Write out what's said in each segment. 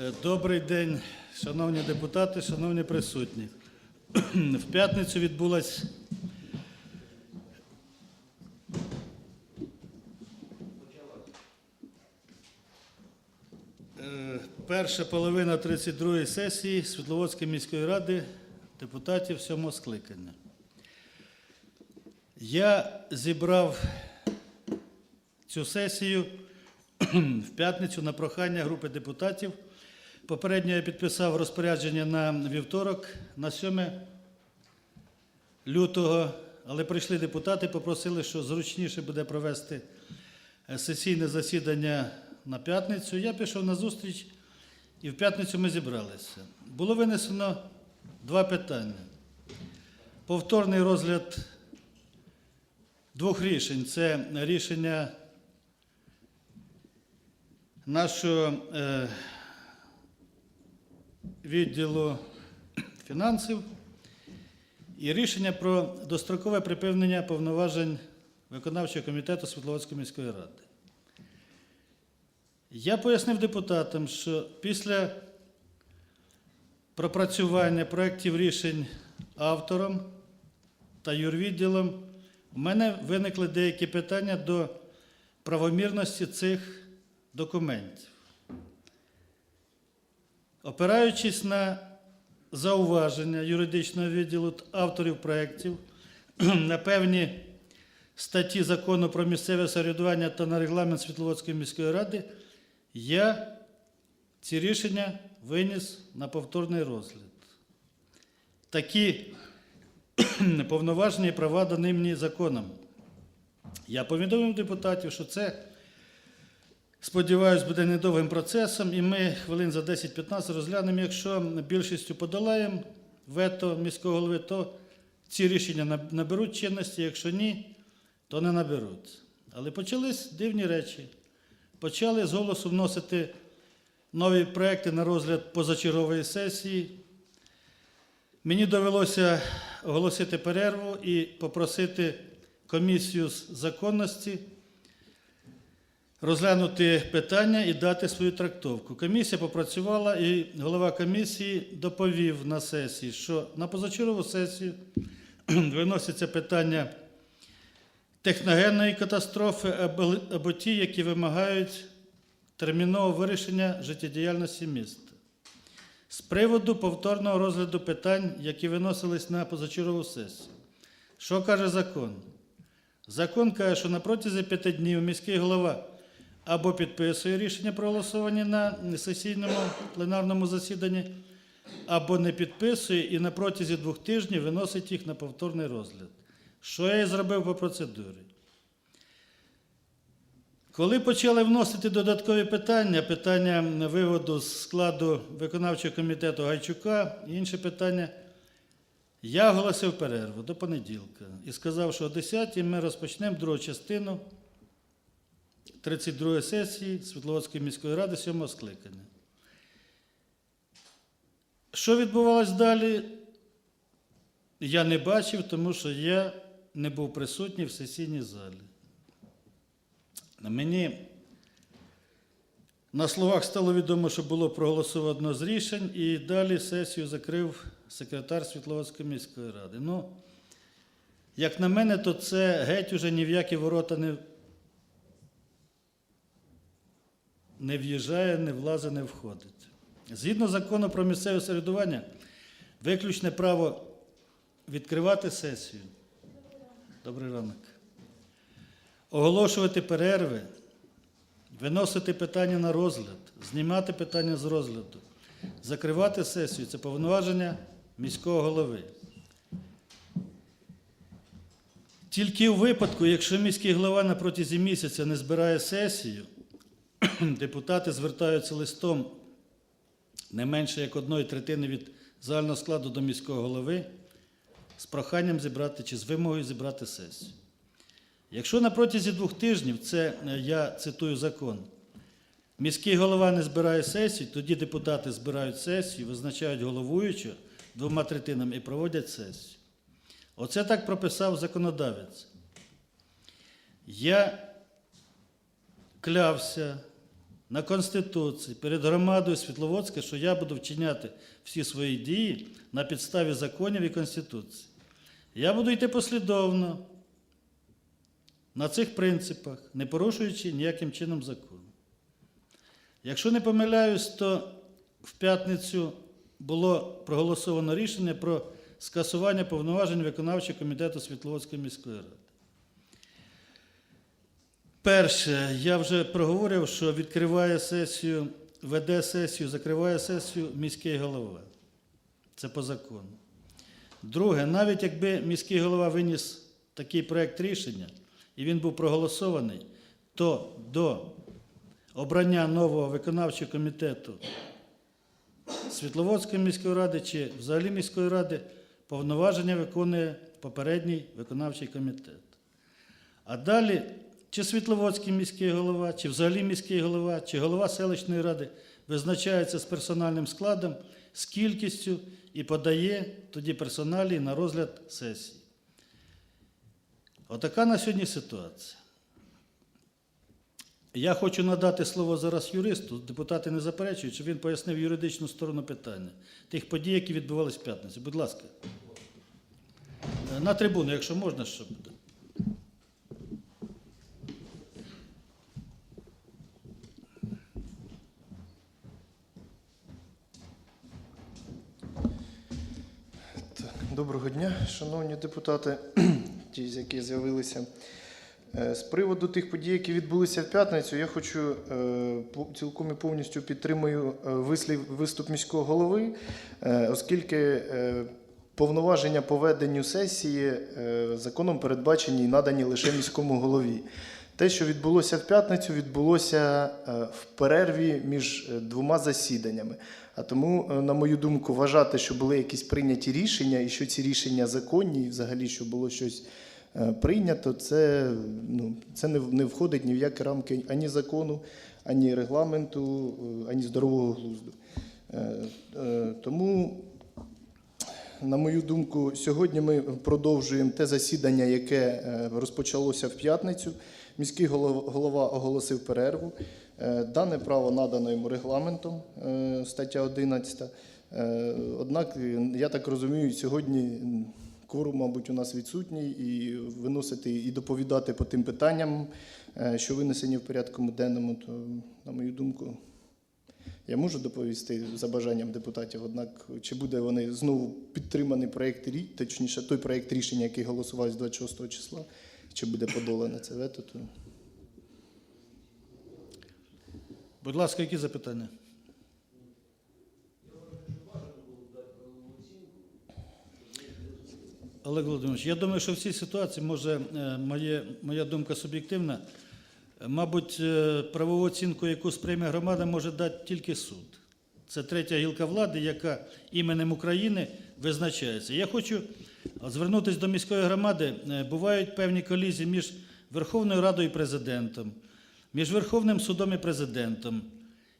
Е, Добрий день, шановні депутати, шановні присутні. В п'ятницю відбулась е, перша половина 32-ї сесії Світловодської міської ради депутатів сьомого скликання. Я зібрав цю сесію в п'ятницю на прохання групи депутатів. Попередньо я підписав розпорядження на вівторок, на 7 лютого, але прийшли депутати, попросили, що зручніше буде провести е, сесійне засідання на п'ятницю. Я пішов на зустріч, і в п'ятницю ми зібралися. Було винесено два питання. Повторний розгляд двох рішень. Це рішення нашого е, відділу фінансів і рішення про дострокове припинення повноважень виконавчого комітету Світловодської міської ради. Я пояснив депутатам, що після пропрацювання проєктів рішень автором та юрвідділом у мене виникли деякі питання до правомірності цих документів. Опираючись на зауваження юридичного відділу авторів проєктів, на певні статті закону про місцеве самоврядування та на регламент Світловодської міської ради, я ці рішення виніс на повторний розгляд. Такі повноваження і права дані мені законом. Я повідомив депутатів, що це Сподіваюсь, буде недовгим процесом, і ми хвилин за 10-15 розглянемо. Якщо більшістю подолаємо вето міського голови, то ці рішення наберуть чинності, якщо ні, то не наберуть. Але почались дивні речі. Почали з голосу вносити нові проекти на розгляд позачергової сесії. Мені довелося оголосити перерву і попросити комісію з законності розглянути питання і дати свою трактовку. Комісія попрацювала, і голова комісії доповів на сесії, що на позачергову сесію виносяться питання техногенної катастрофи або ті, які вимагають термінового вирішення життєдіяльності міста. З приводу повторного розгляду питань, які виносились на позачергову сесію. Що каже закон? Закон каже, що на протязі п'яти днів міський голова або підписує рішення про голосування на сесійному пленарному засіданні, або не підписує і на протязі двох тижнів виносить їх на повторний розгляд. Що я і зробив по процедурі. Коли почали вносити додаткові питання, питання виводу з складу виконавчого комітету Гайчука і інші питання, я оголосив перерву до понеділка і сказав, що о 10 ми розпочнемо другу частину 32 сесії Світловодської міської ради 7 скликання. Що відбувалось далі, я не бачив, тому що я не був присутній в сесійній залі. Мені на словах стало відомо, що було проголосовано з рішень, і далі сесію закрив секретар Світловодської міської ради. Ну, як на мене, то це геть уже ні в які ворота не, не в'їжджає, не влазить, не входить. Згідно закону про місцеве самоврядування, виключне право відкривати сесію. Добрий ранок. Оголошувати перерви, виносити питання на розгляд, знімати питання з розгляду, закривати сесію це повноваження міського голови. Тільки у випадку, якщо міський голова на протязі місяця не збирає сесію, депутати звертаються листом не менше як одної третини від загального складу до міського голови з проханням зібрати чи з вимогою зібрати сесію. Якщо на протязі двох тижнів, це е, я цитую закон, міський голова не збирає сесію, тоді депутати збирають сесію, визначають головуючого двома третинами і проводять сесію. Оце так прописав законодавець. Я клявся на Конституції перед громадою Світловодська, що я буду вчиняти всі свої дії на підставі законів і Конституції. Я буду йти послідовно на цих принципах, не порушуючи ніяким чином закон. Якщо не помиляюсь, то в п'ятницю було проголосовано рішення про скасування повноважень виконавчого комітету Світловодської міської ради. Перше, я вже проговорив, що відкриває сесію, веде сесію, закриває сесію міський голова. Це по закону. Друге, навіть якби міський голова виніс такий проект рішення і він був проголосований, то до обрання нового виконавчого комітету Світловодської міської ради чи взагалі міської ради повноваження виконує попередній виконавчий комітет. А далі, чи Світловодський міський голова, чи взагалі міський голова, чи голова селищної ради визначається з персональним складом, з кількістю і подає тоді персоналі на розгляд сесії. Отака на сьогодні ситуація. Я хочу надати слово зараз юристу. Депутати не заперечують, щоб він пояснив юридичну сторону питання тих подій, які відбувалися в п'ятницю. Будь ласка. Е, На трибуну, якщо можна, щоб. Так, доброго дня, шановні депутати, ті, які з'явилися. Е, З приводу тих подій, які відбулися в п'ятницю, я хочу е, цілком і повністю підтримую е, вислів виступ міського голови, оскільки повноваження по веденню сесії законом передбачені і надані лише міському голові. Те, що відбулося в п'ятницю, відбулося в перерві між двома засіданнями. А тому, е, на мою думку, вважати, що були якісь прийняті рішення, і що ці рішення законні, і взагалі, що було щось е, прийнято, це, ну, це не, не входить ні в які рамки ані закону, ані регламенту, е, ані здорового глузду. Тому на мою думку, сьогодні ми продовжуємо те засідання, яке розпочалося в п'ятницю. Міський голов- голова оголосив перерву. Е, Дане право надано йому регламентом, е, стаття 11. Е, Однак, я так розумію, сьогодні м, кворум, мабуть, у нас відсутній, і виносити і доповідати по тим питанням, що винесені в порядку денному, то, на мою думку, я можу доповісти за бажанням депутатів, однак чи буде вони знову підтриманий проєкт точніше, той проєкт рішення, який голосував з 26 числа, чи буде подолане це вето, то Будь ласка, які запитання? Олег Володимирович, я думаю, що в цій ситуації може е, моє, моя думка суб'єктивна. Мабуть, е, правову оцінку, яку сприйме громада, може дати тільки суд. Це третя гілка влади, яка іменем України визначається. Я хочу звернутися до міської громади. Е, Бувають певні колізії між Верховною Радою і президентом, між Верховним судом і президентом.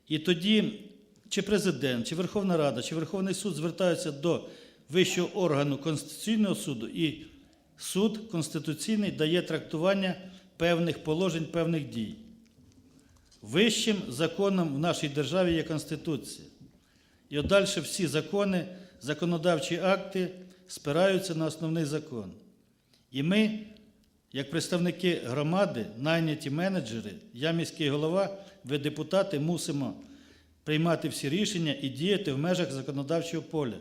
І тоді чи президент, чи Верховна Рада, чи Верховний суд звертаються до вищого органу Конституційного суду, і суд конституційний дає трактування певних положень, певних дій. Вищим законом в нашій державі є Конституція. І от далі всі закони, законодавчі акти спираються на основний закон. І ми, як представники громади, найняті менеджери, я міський голова, ви депутати, мусимо приймати всі рішення і діяти в межах законодавчого поля.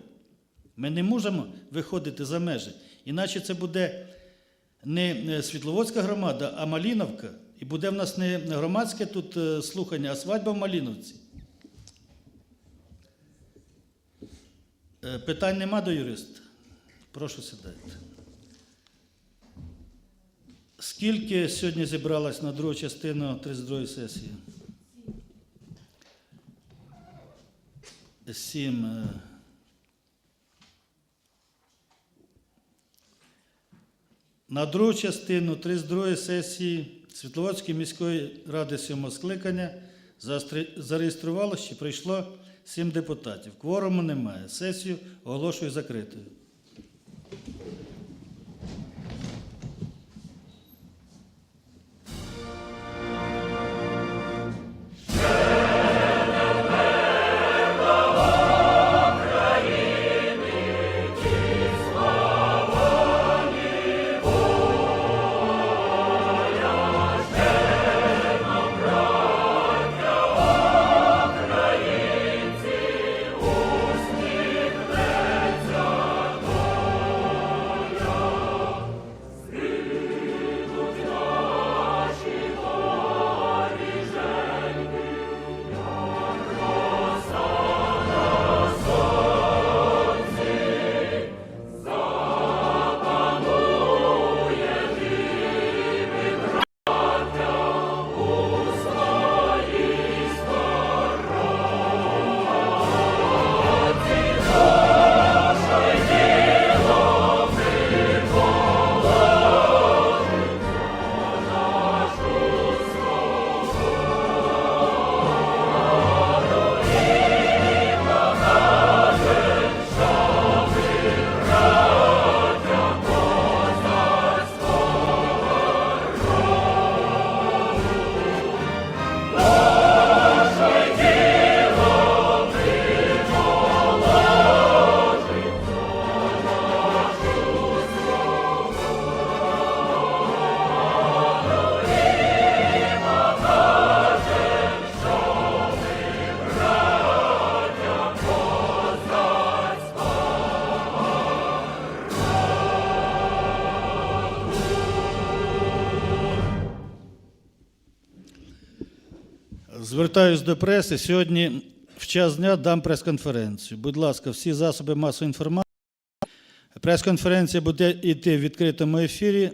Ми не можемо виходити за межі. Іначе це буде не Світловодська громада, а Маліновка. І буде в нас не громадське тут е, слухання, а свадьба в Маліновці. Е, Питань нема до юриста? Прошу сідайте. Скільки сьогодні зібралось на другу частину 32 сесії? Сім. е. На другу частину 32 сесії Світловодської міської ради сьомого скликання зареєструвалося чи прийшло сім депутатів. Кворуму немає. Сесію оголошую закритою. Звертаюсь до преси. Сьогодні в час дня дам прес-конференцію. Будь ласка, всі засоби масової інформації. Прес-конференція буде йти в відкритому ефірі.